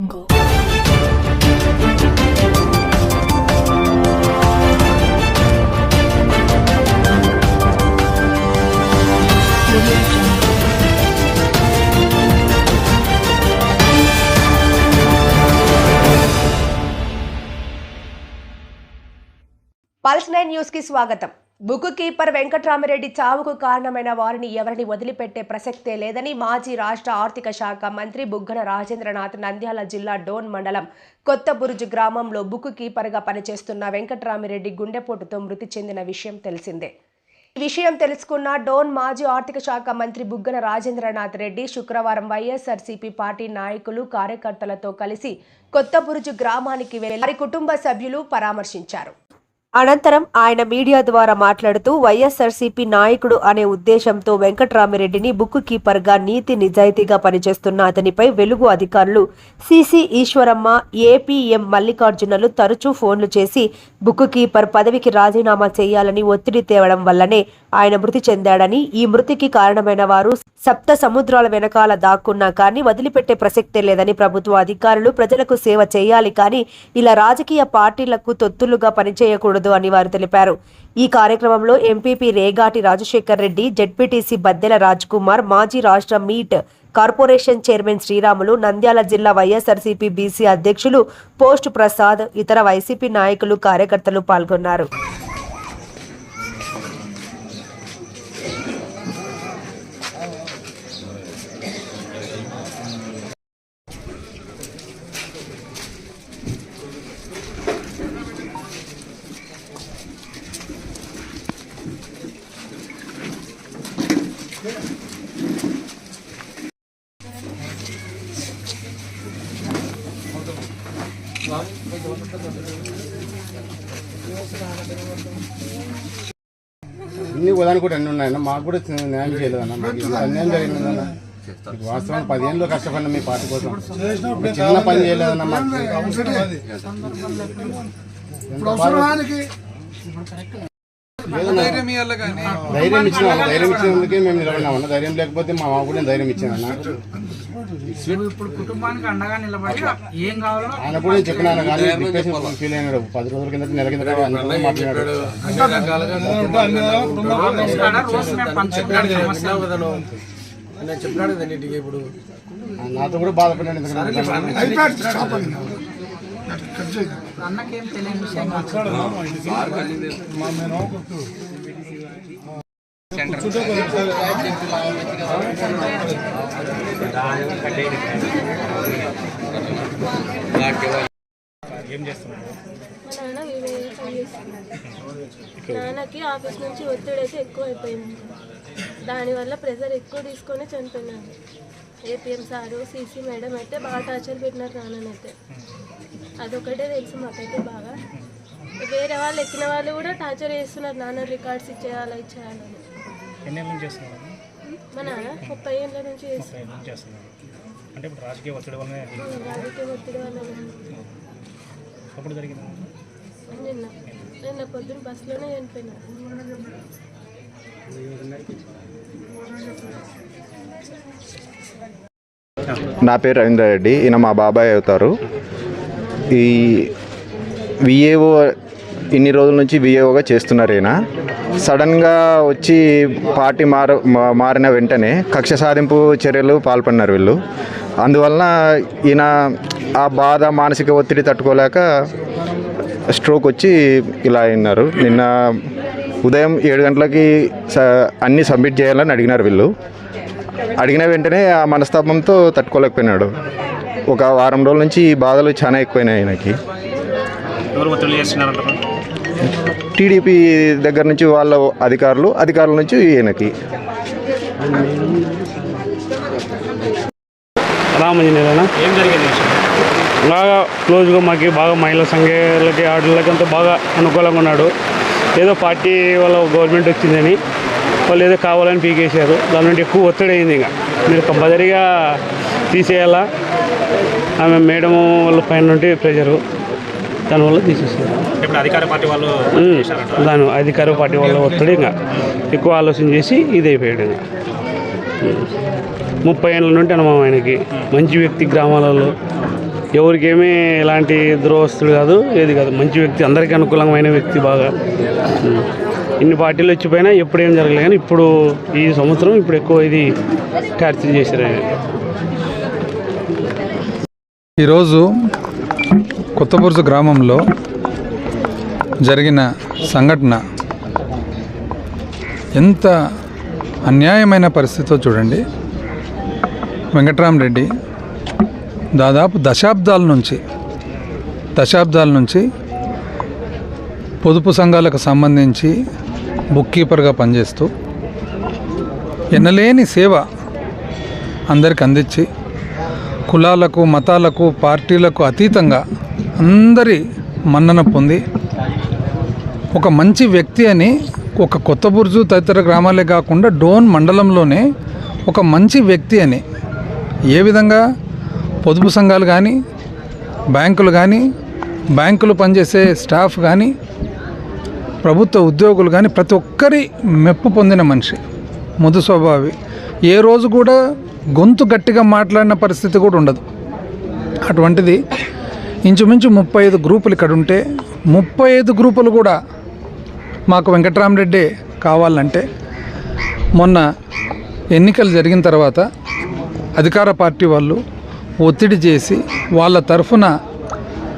Jungle. Audio Jungle. Pulse Nine News కి స్వాగతం book keeper Venkatramireddy చావుకు కారణమైన వారిని ఎవరిని వదిలిపెట్టే ప్రసక్తే లేదని మాజీ రాష్ట్ర ఆర్థిక శాఖ మంత్రి బుగ్గన రాజేంద్రనాథ్ నంద్యాల జిల్లా డోన్ మండలం కొత్త బురుజు గ్రామంలో బుక్ కీపర్గా పనిచేస్తున్న వెంకట్రామిరెడ్డి గుండెపోటుతో మృతి చెందిన విషయం తెలిసిందే. ఈ విషయం తెలుసుకున్న డోన్ మాజీ ఆర్థిక శాఖ మంత్రి బుగ్గన రాజేంద్రనాథ్ రెడ్డి శుక్రవారం వైఎస్ఆర్సీపీ పార్టీ నాయకులు కార్యకర్తలతో కలిసి కొత్త బురుజు గ్రామానికి వెళ్ళి వారి కుటుంబ సభ్యులు పరామర్శించారు. అనంతరం ఆయన మీడియా ద్వారా మాట్లాడుతూ వైఎస్ఆర్సీపీ నాయకుడు అనే ఉద్దేశంతో వెంకట్రామిరెడ్డిని బుక్ కీపర్గా నీతి నిజాయితీగా పనిచేస్తున్న అతనిపై వెలుగు అధికారులు సిసి ఈశ్వరమ్మ ఏపీఎం మల్లికార్జునలు తరచూ ఫోన్లు చేసి బుక్ కీపర్ పదవికి రాజీనామా చేయాలని ఒత్తిడి తేవడం వల్లనే ఆయన మృతి చెందాడని ఈ మృతికి కారణమైన వారు సప్త సముద్రాల వెనకాల దాక్కున్నా కానీ వదిలిపెట్టే ప్రసక్తే లేదని ప్రభుత్వ అధికారులు ప్రజలకు సేవ చేయాలి కానీ ఇలా రాజకీయ పార్టీలకు తొత్తులుగా పనిచేయకూడదు అని వారు తెలిపారు. ఈ కార్యక్రమంలో ఎంపీపీ రేగాటి రాజశేఖర్ రెడ్డి జెడ్పీటీసీ బద్దెల రాజ్ కుమార్ మాజీ రాష్ట్ర meat corporation chairman Sriramulu Nandyal జిల్లా వైఎస్ఆర్సీపీ బీసీ అధ్యక్షులు పోస్ట్ ప్రసాద్ ఇతర వైసీపీ నాయకులు కార్యకర్తలు పాల్గొన్నారు. ఉదాహరణ కూడా అన్ని ఉన్నాయన్న మాకు కూడా న్యాయం చేయలేదన్న మాకు ఇంత అన్యాయం జరిగిందన్న. వాస్తవం పదిహేనులో కష్టపడిన మీ పార్టీ కోసం. చిన్న పని చేయలేదన్న మాకు. ధైర్యం ఇచ్చిన ధైర్యం ఇచ్చినందుకే మేము నిలబడినామన్న ధైర్యం లేకపోతే మా మామ కూడా ధైర్యం ఇచ్చానన్న ఇప్పుడు కుటుంబానికి అండగా నిలబడి ఏం కావాలో ఆయన కూడా చెప్పినాను కానీ డిప్రెషన్ ఫీల్ అయినాడు. పది రోజుల కింద నెల కింద. అన్ని మాట్లాడాడు చెప్పినాడు ఇప్పుడు. నాతో కూడా బాధపడ్డాడు ఎందుకంటే అన్నకేం తెలియని విషయం నాన్నకి ఆఫీస్ నుంచి ఒత్తిడి అయితే ఎక్కువ అయిపోయింది దానివల్ల ప్రెజర్ ఎక్కువ తీసుకొని చనిపోయినాను ఏపీఎం సారు సీసీ మేడం అయితే బాగా టార్చర్ పెట్టినారు నాన్ననైతే. అదొకటే తెలుసు మాకైతే బాగా. వేరే వాళ్ళు ఎక్కిన వాళ్ళు కూడా టార్చర్ చేస్తున్నారు. నాన్న రికార్డ్స్ ఇచ్చేయాలా ఇచ్చేయాలని ఎన్నేళ్ళ నుంచి చేస్తున్నారు? మా నాన్న ముప్పై ఏళ్ళ నుంచి చేస్తున్నారు. అంటే ఇప్పుడు రాజకీయ ఒత్తిడి వల్లనే రాజకీయ ఒత్తిడి వల్ల అప్పుడు జరిగింది? నిన్న నిన్న పొద్దున్న బస్సులోనే చనిపోయినారు నా పేరు రవీంద్ర రెడ్డి. ఈయన మా బాబాయ్ అవుతారు. ఈ విఏఓ ఇన్ని రోజుల నుంచి విఏఓగా చేస్తున్నారు ఈయన. సడన్గా వచ్చి పార్టీ మార మారిన వెంటనే కక్ష సాధింపు చర్యలు పాల్పడినారు వీళ్ళు. అందువలన ఈయన ఆ బాధ మానసిక ఒత్తిడి తట్టుకోలేక స్ట్రోక్ వచ్చి ఇలా అయినారు. నిన్న ఉదయం ఏడు గంటలకి స అన్నీ సబ్మిట్ చేయాలని అడిగినారు వీళ్ళు. అడిగిన వెంటనే ఆ మనస్తాపంతో తట్టుకోలేకపోయినాడు. ఒక వారం రోజుల నుంచి ఈ బాధలు చాలా ఎక్కువైనాయి ఆయనకి. టీడీపీ దగ్గర నుంచి వాళ్ళ అధికారులు అధికారుల నుంచి ఈయనకి. ఏం జరిగింది బాగా క్లోజ్గా మాకు బాగా మహిళా సంఘాలకి ఆటలకి అంతా బాగా అనుకూలంగా ఉన్నాడు. ఏదో పార్టీ వాళ్ళ గవర్నమెంట్ వచ్చిందని వాళ్ళు ఏదో కావాలని పీకేశారు. దాని నుండి ఎక్కువ ఒత్తిడి అయింది ఇంకా. మీరు కంపల్సరీగా తీసేయాలా? ఆమె మేడం వాళ్ళ పైన నుండి ప్రెషరు. దానివల్ల అధికార పార్టీ వాళ్ళు చేశారంట? దాని అధికార పార్టీ వాళ్ళ ఒత్తిడి ఇంకా ఎక్కువ ఆలోచన చేసి ఇది అయిపోయాడు ఇంకా. ముప్పై ఏళ్ళ నుండి అనుభవం ఆయనకి. మంచి వ్యక్తి గ్రామాలలో. ఎవరికేమీ ఎలాంటి దురవస్తులు కాదు ఏది కాదు. మంచి వ్యక్తి అందరికీ అనుకూలమైన వ్యక్తి బాగా. ఇన్ని పార్టీలు వచ్చిపోయినా ఎప్పుడు జరగలేదు కానీ ఇప్పుడు ఈ సంవత్సరం ఇప్పుడు ఎక్కువ ఇది టార్చర్ చేశారు ఆయన. ఈరోజు కొత్తబుర్జు గ్రామంలో జరిగిన సంఘటన ఎంత అన్యాయమైన పరిస్థితితో చూడండి. వెంకట్రామరెడ్డి దాదాపు దశాబ్దాల నుంచి దశాబ్దాల నుంచి పొదుపు సంఘాలకు సంబంధించి బుక్ కీపర్గా పనిచేస్తూ ఎన్నలేని సేవ అందరికి అందించి కులాలకు మతాలకు పార్టీలకు అతీతంగా అందరి మన్నన పొంది ఒక మంచి వ్యక్తి అని ఒక కొత్త బుర్జు తదితర గ్రామాలే కాకుండా డోన్ మండలంలోనే ఒక మంచి వ్యక్తి అని ఏ విధంగా పొదుపు సంఘాలు కానీ బ్యాంకులు కానీ బ్యాంకులు పనిచేసే స్టాఫ్ కానీ ప్రభుత్వ ఉద్యోగులు కానీ ప్రతి ఒక్కరి మెప్పు పొందిన మనిషి ముదు స్వభావి. ఏ రోజు కూడా గొంతు గట్టిగా మాట్లాడిన పరిస్థితి కూడా ఉండదు. అటువంటిది ఇంచుమించు ముప్పై ఐదు గ్రూపులు ఇక్కడ ఉంటే ముప్పై ఐదు గ్రూపులు కూడా మాకు వెంకట్రామరెడ్డి కావాలంటే మొన్న ఎన్నికలు జరిగిన తర్వాత అధికార పార్టీ వాళ్ళు ఒత్తిడి చేసి వాళ్ళ తరఫున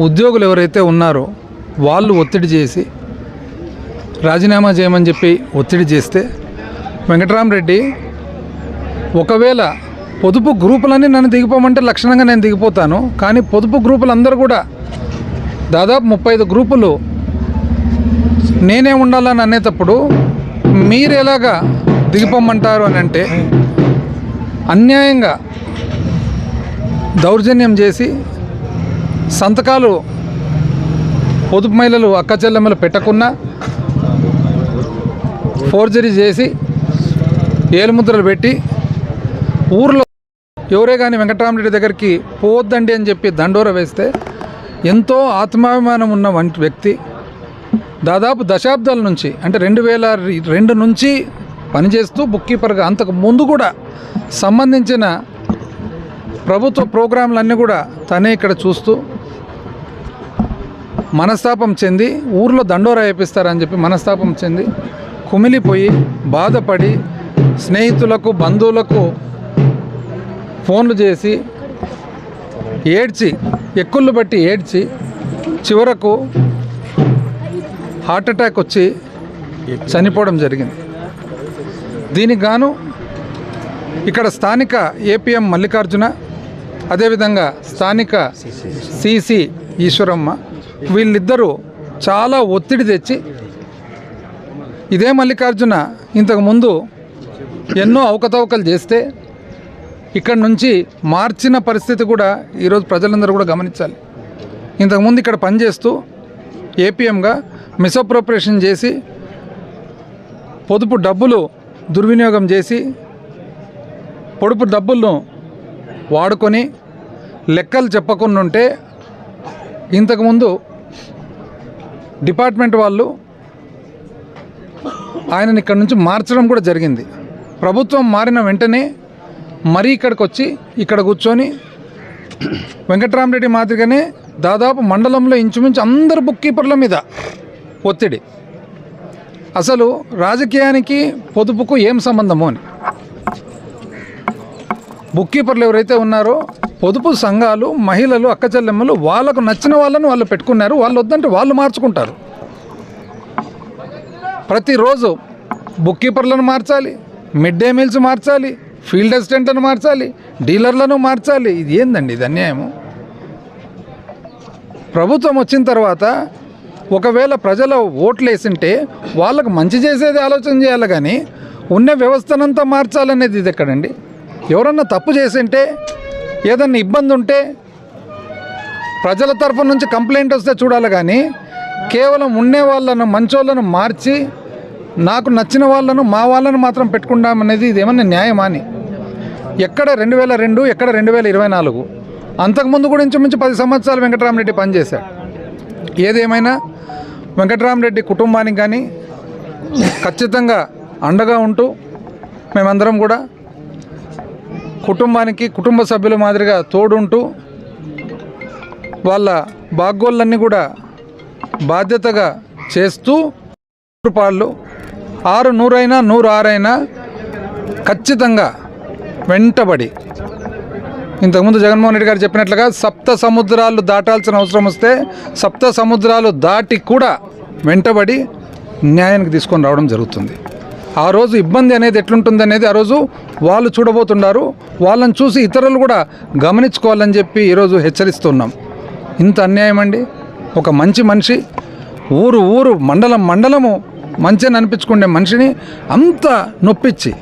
ఉద్యోగులు ఎవరైతే ఉన్నారో వాళ్ళు ఒత్తిడి చేసి రాజీనామా చేయమని చెప్పి ఒత్తిడి చేస్తే వెంకటరామరెడ్డి ఒకవేళ పొదుపు గ్రూపులన్నీ నన్ను దిగిపోమంటే లక్షణంగా నేను దిగిపోతాను. కానీ పొదుపు గ్రూపులు అందరూ కూడా దాదాపు ముప్పై ఐదు గ్రూపులు నేనే ఉండాలని అనేటప్పుడు మీరు ఎలాగా దిగిపోమంటారు అని అంటే అన్యాయంగా దౌర్జన్యం చేసి సంతకాలు పొదుపు మహిళలు అక్క చెల్లెమ్మలు పెట్టకున్నా ఫోర్జరీ చేసి ఏలుముద్రలు పెట్టి ఊర్లో ఎవరే కానీ వెంకటరామరెడ్డి దగ్గరికి పోవద్దండి అని చెప్పి దండోర వేస్తే ఎంతో ఆత్మాభిమానం ఉన్న వంటి వ్యక్తి. దాదాపు దశాబ్దాల నుంచి అంటే రెండు వేల రెండు నుంచి పనిచేస్తూ బుక్ కీపర్గా అంతకు ముందు కూడా సంబంధించిన ప్రభుత్వ ప్రోగ్రాంలన్నీ కూడా తనే ఇక్కడ చూస్తూ మనస్తాపం చెంది ఊర్లో దండోరా వేపిస్తారని చెప్పి మనస్తాపం చెంది కుమిలిపోయి బాధపడి స్నేహితులకు బంధువులకు ఫోన్లు చేసి ఏడ్చి ఎక్కుళ్ళు బట్టి ఏడ్చి చివరకు హార్ట్ అటాక్ వచ్చి చనిపోవడం జరిగింది. దీనికి గాను ఇక్కడ స్థానిక ఏపీఎం మల్లికార్జున అదేవిధంగా స్థానిక సిసి ఈశ్వరమ్మ వీళ్ళిద్దరూ చాలా ఒత్తిడి తెచ్చి ఇదే మల్లికార్జున ఇంతకుముందు ఎన్నో అవకతవకలు చేస్తే ఇక్కడ నుంచి మార్చిన పరిస్థితి కూడా ఈరోజు ప్రజలందరూ కూడా గమనించాలి. ఇంతకుముందు ఇక్కడ పనిచేస్తూ ఏపీఎంగా మిస్అప్రోప్రియేషన్ చేసి పొదుపు డబ్బులు దుర్వినియోగం చేసి పొడుపు డబ్బులను వాడుకొని లెక్కలు చెప్పకుండా ఉంటే ఇంతకుముందు డిపార్ట్మెంట్ వాళ్ళు ఆయనని ఇక్కడ నుంచి మార్చడం కూడా జరిగింది. ప్రభుత్వం మారిన వెంటనే మరీ ఇక్కడికి వచ్చి ఇక్కడ కూర్చొని వెంకట్రామరెడ్డి మాదిరిగానే దాదాపు మండలంలో ఇంచుమించు అందరు బుక్ కీపర్ల మీద ఒత్తిడి. అసలు రాజకీయానికి పొదుపుకు ఏం సంబంధము అని. బుక్ కీపర్లు ఎవరైతే ఉన్నారో పొదుపు సంఘాలు మహిళలు అక్కచెల్లెమ్మలు వాళ్ళకు నచ్చిన వాళ్ళను వాళ్ళు పెట్టుకున్నారు వాళ్ళు వద్దంటే వాళ్ళు మార్చుకుంటారు. ప్రతిరోజు బుక్ కీపర్లను మార్చాలి మిడ్ డే మీల్స్ మార్చాలి ఫీల్డ్ అసిస్టెంట్లను మార్చాలి డీలర్లను మార్చాలి. ఇది ఏందండి? ఇది అన్యాయము. ప్రభుత్వం వచ్చిన తర్వాత ఒకవేళ ప్రజల ఓట్లు వేసింటే వాళ్ళకు మంచి చేసేది ఆలోచన చేయాలి కానీ ఉన్న వ్యవస్థనంతా మార్చాలనేది ఇది ఎక్కడండి? ఎవరన్నా తప్పు చేసింటే ఏదన్నా ఇబ్బంది ఉంటే ప్రజల తరఫు నుంచి కంప్లైంట్ వస్తే చూడాలి కానీ కేవలం ఉండే వాళ్ళను మంచోళ్ళను మార్చి నాకు నచ్చిన వాళ్ళను మా వాళ్ళను మాత్రం పెట్టుకుంటామనేది ఇది ఏమన్నా న్యాయమా అని? ఎక్కడ రెండు వేల రెండు ఎక్కడ రెండు వేల ఇరవై నాలుగు. అంతకుముందు కూడా ఇంచుమించు పది సంవత్సరాలు వెంకటరామరెడ్డి పనిచేశాడు. ఏదేమైనా వెంకటరామరెడ్డి కుటుంబానికి కానీ ఖచ్చితంగా అండగా ఉంటూ మేమందరం కూడా కుటుంబానికి కుటుంబ సభ్యుల మాదిరిగా తోడుంటూ వాళ్ళ బాగోళ్ళన్నీ కూడా బాధ్యతగా చేస్తూ రూపాయలు ఆరు నూరైనా నూరు ఆరైనా ఖచ్చితంగా వెంటబడి. ఇంతకుముందు జగన్మోహన్ రెడ్డి గారు చెప్పినట్లుగా సప్త సముద్రాలు దాటాల్సిన అవసరం వస్తే సప్త సముద్రాలు దాటి కూడా వెంటబడి న్యాయానికి తీసుకొని రావడం జరుగుతుంది. ఆ రోజు ఇబ్బంది అనేది ఎట్లుంటుంది అనేది ఆ రోజు వాళ్ళు చూడబోతున్నారు. వాళ్ళని చూసి ఇతరులు కూడా గమనించుకోవాలని చెప్పి ఈరోజు హెచ్చరిస్తున్నాం. ఇంత అన్యాయం అండి. ఒక మంచి మనిషి ఊరు ఊరు మండలం మండలము మంచిని అనిపించుకునే మనిషిని అంత నొప్పించి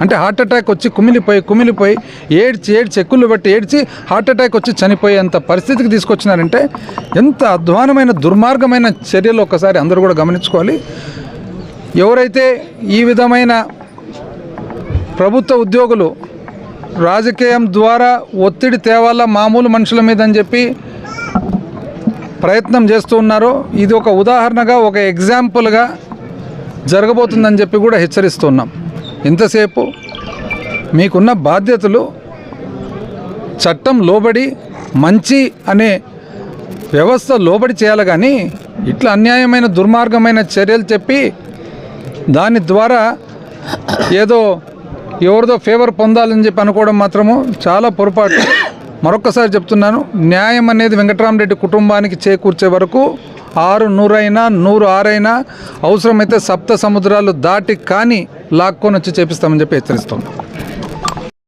అంటే హార్ట్ అటాక్ వచ్చి కుమిలిపోయి కుమిలిపోయి ఏడ్చి ఏడ్చి ఎక్కులు పెట్టి ఏడ్చి హార్ట్ అటాక్ వచ్చి చనిపోయేంత పరిస్థితికి తీసుకొచ్చినారంటే ఎంత అధ్వానమైన దుర్మార్గమైన చర్యలు ఒకసారి అందరూ కూడా గమనించుకోవాలి. ఎవరైతే ఈ విధమైన ప్రభుత్వ ఉద్యోగులు రాజకీయం ద్వారా ఒత్తిడి తేవాలా మామూలు మనుషుల మీద అని చెప్పి ప్రయత్నం చేస్తూ ఉన్నారో ఇది ఒక ఉదాహరణగా ఒక ఎగ్జాంపుల్గా జరగబోతుందని చెప్పి కూడా హెచ్చరిస్తున్నాం ఇంతసేపు మీకున్న బాధ్యతలు చట్టం లోబడి మంచి అనే వ్యవస్థ లోబడి చేయాలి కానీ ఇట్లా అన్యాయమైన దుర్మార్గమైన చర్యలు చెప్పి దాని ద్వారా ఏదో ఎవరిదో ఫేవర్ పొందాలని చెప్పి అనుకోవడం మాత్రము చాలా పొరపాటు. మరొకసారి చెప్తున్నాను న్యాయం అనేది వెంకటరామరెడ్డి కుటుంబానికి చేకూర్చే వరకు ఆరు నూరైనా నూరు ఆరైనా అవసరమైతే సప్త సముద్రాలు దాటి కానీ లాక్కొని వచ్చి చేపిస్తామని చెప్పి హెచ్చరిస్తున్నాం